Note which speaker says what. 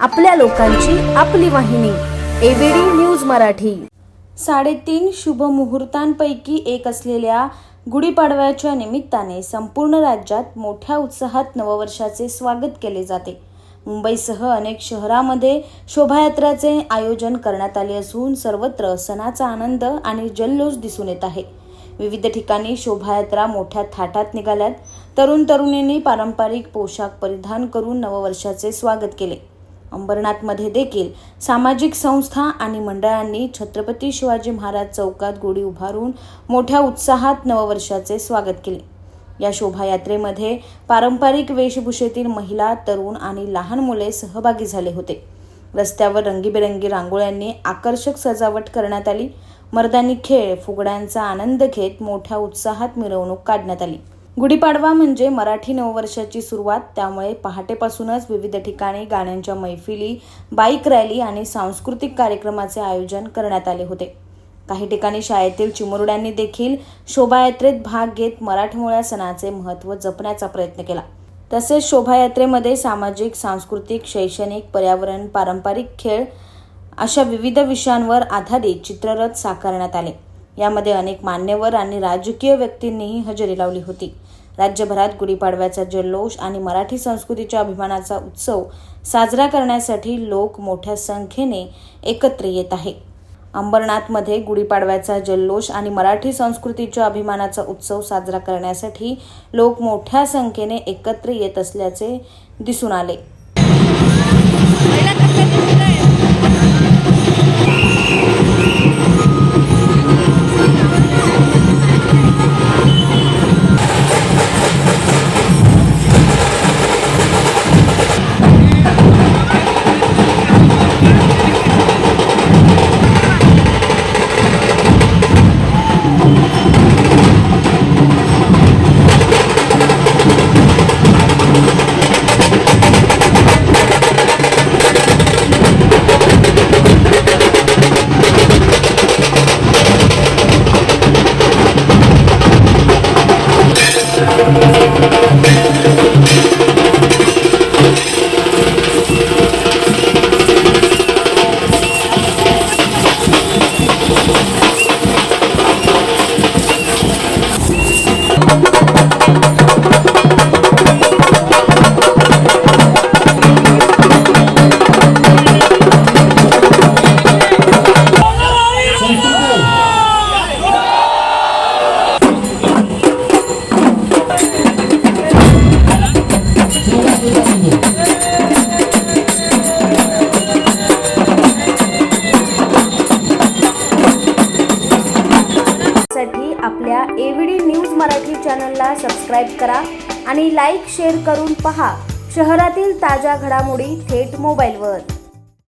Speaker 1: आपल्या लोकांची आपली वाहिनी एबीडी न्यूज मराठी. साडेतीन शुभ मुहूर्तांपैकी एक असलेल्या गुढीपाडव्याच्या निमित्ताने संपूर्ण राज्यात मोठ्या उत्साहात नववर्षाचे स्वागत केले जाते. मुंबईसह अनेक शहरामध्ये शोभायात्राचे आयोजन करण्यात आले असून सर्वत्र सणाचा आनंद आणि जल्लोष दिसून येत आहे. विविध ठिकाणी शोभायात्रा मोठ्या थाटात निघाल्यात. तरुण तरुणींनी पारंपरिक पोशाख परिधान करून नववर्षाचे स्वागत केले. अंबरनाथमध्ये देखील सामाजिक संस्था आणि मंडळांनी छत्रपती शिवाजी महाराज चौकात गुढी उभारून मोठ्या उत्साहात नववर्षाचे स्वागत केले. या शोभायात्रेमध्ये पारंपरिक वेशभूषेतील महिला तरुण आणि लहान मुले सहभागी झाले होते. रस्त्यावर रंगीबेरंगी रांगोळ्यांनी आकर्षक सजावट करण्यात आली. मर्दानी खेळ फुगड्यांचा आनंद घेत मोठ्या उत्साहात मिरवणूक काढण्यात आली. गुढीपाडवा म्हणजे मराठी नववर्षाची सुरुवात. त्यामुळे पहाटेपासूनच विविध ठिकाणी गाण्यांच्या मैफिली बाईक रॅली आणि सांस्कृतिक कार्यक्रमाचे आयोजन करण्यात आले होते. काही ठिकाणी शाळेतील चिमुरड्यांनी देखील शोभायात्रेत भाग घेत मराठमोळ्या सणाचे महत्त्व जपण्याचा प्रयत्न केला. तसेच शोभायात्रेमध्ये सामाजिक सांस्कृतिक शैक्षणिक पर्यावरण पारंपरिक खेळ अशा विविध विषयांवर आधारित चित्ररथ साकारण्यात आले. यामध्ये अनेक मान्यवर आणि राजकीय व्यक्तींनीही हजेरी लावली होती. राज्यभरात गुढीपाडव्याचा जल्लोष आणि मराठी संस्कृतीच्या अभिमानाचा उत्सव साजरा करण्यासाठी लोक मोठ्या संख्येने एकत्र येत आहे अंबरनाथमध्ये गुढीपाडव्याचा जल्लोष आणि मराठी संस्कृतीच्या अभिमानाचा उत्सव साजरा करण्यासाठी लोक मोठ्या संख्येने एकत्र येत असल्याचे दिसून आले. मराठी चॅनलला सबस्क्राईब करा आणि लाईक शेअर करून पहा. शहरातील ताज्या घडामोडी थेट मोबाईलवर.